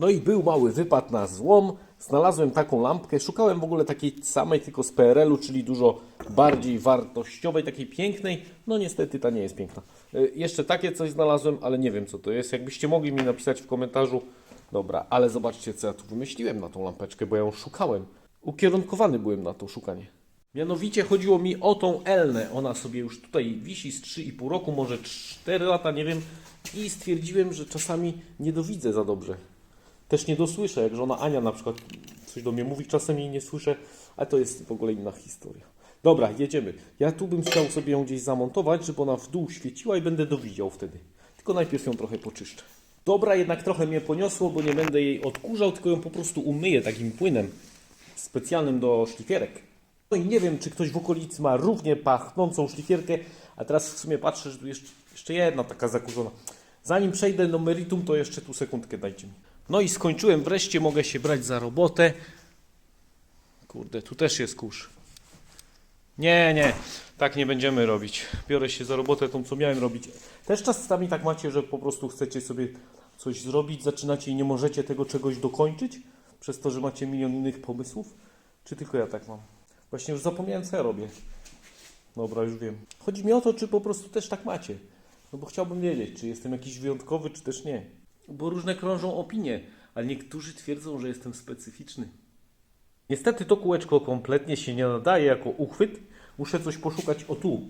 No i był mały wypad na złom. Znalazłem taką lampkę. Szukałem w ogóle takiej samej, tylko z PRL-u, czyli dużo bardziej wartościowej, takiej pięknej. No niestety ta nie jest piękna. Y, Jeszcze takie coś znalazłem, ale nie wiem co to jest. Jakbyście mogli mi napisać w komentarzu. Dobra, ale zobaczcie co ja tu wymyśliłem na tą lampeczkę, bo ja ją szukałem. Ukierunkowany byłem na to szukanie. Mianowicie chodziło mi o tą Elnę. Ona sobie już tutaj wisi z 3,5 roku, może 4 lata, nie wiem. I stwierdziłem, że czasami nie dowidzę za dobrze. Też nie dosłyszę, jak żona Ania na przykład coś do mnie mówi, czasem jej nie słyszę, ale to jest w ogóle inna historia. Dobra, jedziemy. Ja tu bym chciał sobie ją gdzieś zamontować, żeby ona w dół świeciła i będę dowidział wtedy. Tylko najpierw ją trochę poczyszczę. Dobra, jednak trochę mnie poniosło, bo nie będę jej odkurzał, tylko ją po prostu umyję takim płynem specjalnym do szlifierek. No i nie wiem, czy ktoś w okolicy ma równie pachnącą szlifierkę, a teraz w sumie patrzę, że tu jeszcze, jeszcze jedna taka zakurzona. Zanim przejdę do meritum, to jeszcze tu sekundkę dajcie mi. No i skończyłem, wreszcie mogę się brać za robotę. Kurde, tu też jest kurz. Nie, nie, tak nie będziemy robić. Biorę się za robotę tą, co miałem robić. Też czasami tak macie, że po prostu chcecie sobie coś zrobić, zaczynacie i nie możecie tego czegoś dokończyć, przez to, że macie milion innych pomysłów? Czy tylko ja tak mam? Właśnie już zapomniałem, co ja robię. Dobra, już wiem. Chodzi mi o to, czy po prostu też tak macie. No bo chciałbym wiedzieć, czy jestem jakiś wyjątkowy, czy też nie. Bo różne krążą opinie, ale niektórzy twierdzą, że jestem specyficzny. Niestety to kółeczko kompletnie się nie nadaje jako uchwyt. Muszę coś poszukać o tu.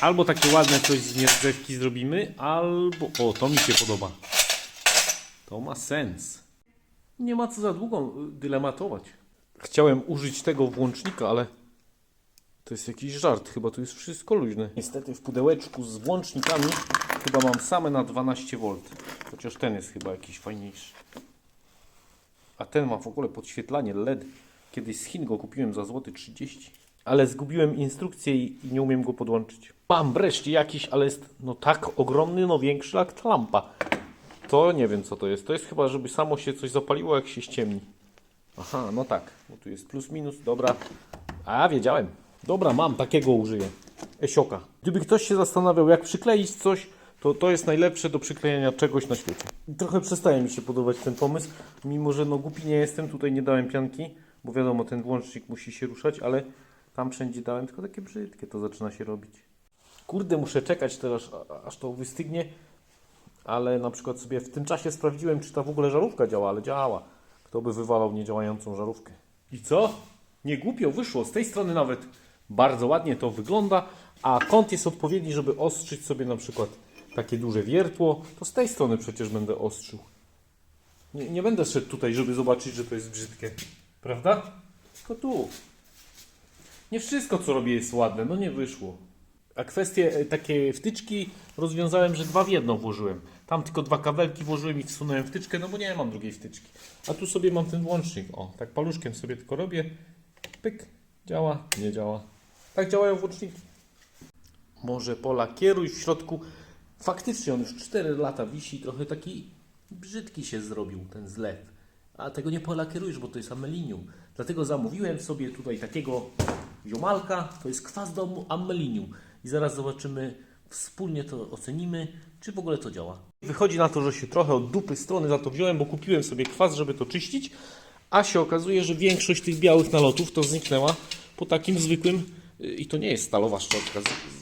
Albo takie ładne coś z nierdzewki zrobimy, albo... O, to mi się podoba. To ma sens. Nie ma co za długo y, dylematować. Chciałem użyć tego włącznika, ale to jest jakiś żart. Chyba tu jest wszystko luźne. Niestety w pudełeczku z włącznikami chyba mam same na 12V. Chociaż ten jest chyba jakiś fajniejszy. A ten ma w ogóle podświetlanie LED. Kiedyś z Chin go kupiłem za złoty 30. Ale zgubiłem instrukcję i, nie umiem go podłączyć. Mam wreszcie jakiś, ale jest no tak ogromny, no większy jak ta lampa. To nie wiem co to jest. To jest chyba, żeby samo się coś zapaliło jak się ściemni. Aha, no tak. Bo tu jest plus minus, dobra. A, wiedziałem. Dobra, mam, takiego użyję. Esioka. Gdyby ktoś się zastanawiał, jak przykleić coś, to to jest najlepsze do przyklejenia czegoś na świecie. Trochę przestaje mi się podobać ten pomysł, mimo że no głupi nie jestem, tutaj nie dałem pianki, bo wiadomo, ten włącznik musi się ruszać, ale tam wszędzie dałem, tylko takie brzydkie to zaczyna się robić. Kurde, muszę czekać teraz, aż to wystygnie, ale na przykład sobie w tym czasie sprawdziłem, czy ta w ogóle żarówka działa, ale działała. Kto by wywalał niedziałającą żarówkę? I co? Nie głupio wyszło. Z tej strony nawet bardzo ładnie to wygląda, a kąt jest odpowiedni, żeby ostrzyć sobie na przykład takie duże wiertło. To z tej strony przecież będę ostrzył. Nie, nie będę szedł tutaj, żeby zobaczyć, że to jest brzydkie. Prawda? Tylko tu. Nie wszystko, co robię, jest ładne. No nie wyszło. A kwestie e, takie wtyczki rozwiązałem, że dwa w jedno włożyłem. Tam tylko dwa kabelki włożyłem i wsunąłem wtyczkę, no bo nie mam drugiej wtyczki. A tu sobie mam ten włącznik. O, tak paluszkiem sobie tylko robię. Pyk. Działa, nie działa. Tak działają włączniki. Może polakieruj w środku. Faktycznie on już 4 lata wisi, trochę taki brzydki się zrobił ten zlew. A tego nie polakierujesz, bo to jest amelinium. Dlatego zamówiłem sobie tutaj takiego ziomalka. To jest kwas do amelinium. I zaraz zobaczymy, wspólnie to ocenimy, czy w ogóle to działa. Wychodzi na to, że się trochę od dupy strony za to wziąłem, bo kupiłem sobie kwas, żeby to czyścić. A się okazuje, że większość tych białych nalotów to zniknęła po takim zwykłym, i to nie jest stalowa szczotka,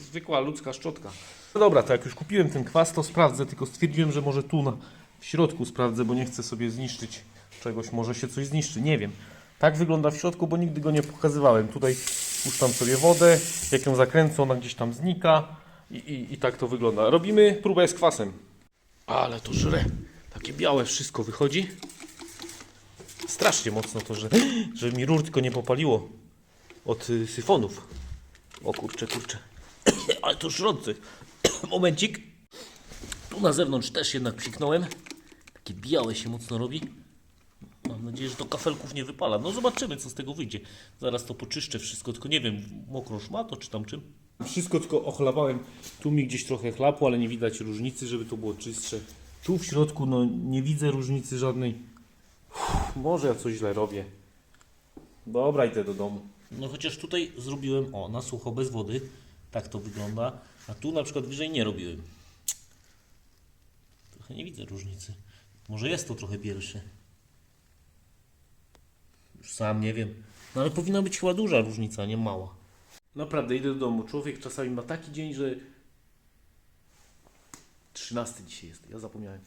zwykła ludzka szczotka. No dobra, to jak już kupiłem ten kwas, to sprawdzę, tylko stwierdziłem, że może tu na, w środku sprawdzę, bo nie chcę sobie zniszczyć czegoś, może się coś zniszczy, nie wiem. Tak wygląda w środku, bo nigdy go nie pokazywałem. Tutaj puszczam sobie wodę, jak ją zakręcę, ona gdzieś tam znika i, i, i tak to wygląda. Robimy próbę z kwasem. Ale to żre, takie białe wszystko wychodzi. Strasznie mocno to, że, że mi rur tylko nie popaliło od y, syfonów. O kurczę, kurczę. Ale to żrący. Momencik. Tu na zewnątrz też jednak psiknąłem. Takie białe się mocno robi. Mam nadzieję, że to kafelków nie wypala. No zobaczymy, co z tego wyjdzie. Zaraz to poczyszczę wszystko, tylko nie wiem, mokrą szmato czy tam czym. Wszystko tylko ochlapałem. Tu mi gdzieś trochę chlapło, ale nie widać różnicy, żeby to było czystsze. Tu w środku no nie widzę różnicy żadnej. Uff, może ja coś źle robię. Dobra, idę do domu. No chociaż tutaj zrobiłem, o, na sucho, bez wody. Tak to wygląda. A tu na przykład wyżej nie robiłem. Trochę nie widzę różnicy. Może jest to trochę pierwszy. Już sam nie wiem. No ale powinna być chyba duża różnica, nie mała. Naprawdę, idę do domu. Człowiek czasami ma taki dzień, że... 13 dzisiaj jest, ja zapomniałem.